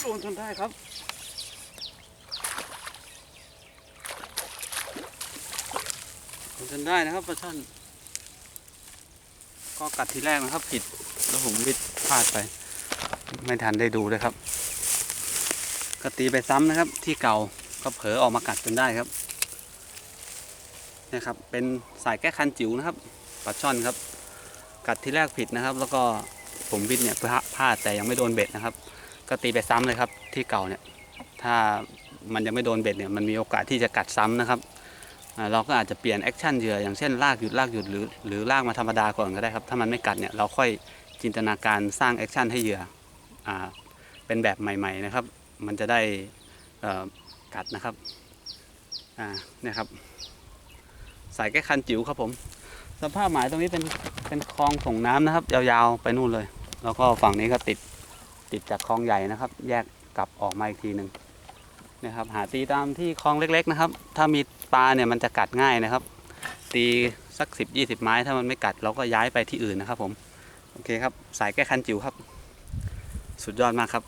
โดนจนได้ครับโดนจนได้นะครับปลาช่อนก็กัดทีแรกนะครับผิดแล้วผมวิดพลาดไป ไม่ทันได้ดูเลยครับก็ตีไปซ้ำนะครับ ที่เก่าก็เผลอออกมากัดจนได้ครับนี่ยครับ เป็นสายแก้คันจิ๋วนะครับปลาช่อนครับ กัดที่แรกผิดนะครับ แล้วก็ผมวิดเนี่ยพลาดแต่ยังไม่โดนเบ็ดนะครับ ก็ตีไปซ้ำเลยครับที่เก่าเนี่ย ถ้ามันยังไม่โดนเบ็ดเนี่ยมันมีโอกาสที่จะกัดซ้ำนะครับเราก็อาจจะเปลี่ยนแอคชั่นเหยื่ออย่างเช่นลากหยุดลากหยุดหรือหรือลากมาธรรมดาก่อนก็ได้ครับ ถ้ามันไม่กัดเนี่ยเราค่อยจินตนาการสร้างแอคชั่นให้เหยื่ออเป็นแบบใหม่ ๆนะครับ มันจะได้กัดนะครับเนี่ยครับสายแก้คันจิ๋วครับผม สภาพหมายตรงนี้เป็นเป็นคลองส่งน้ำนะครับ ยาวๆไปนู่นเลย แล้วก็ฝั่งนี้ก็ติด ติดจากคลองใหญ่นะครับ แยกกลับออกมาอีกทีหนึ่งนะครับ หาตีตามที่คลองเล็ก ๆ นะครับ ถ้ามีปลาเนี่ยมันจะกัดง่ายนะครับ ตีสักสิบยี่สิบไม้ ถ้ามันไม่กัดเราก็ย้ายไปที่อื่นนะครับผม โอเคครับ สายแก้คันจิ๋วครับ สุดยอดมากครับ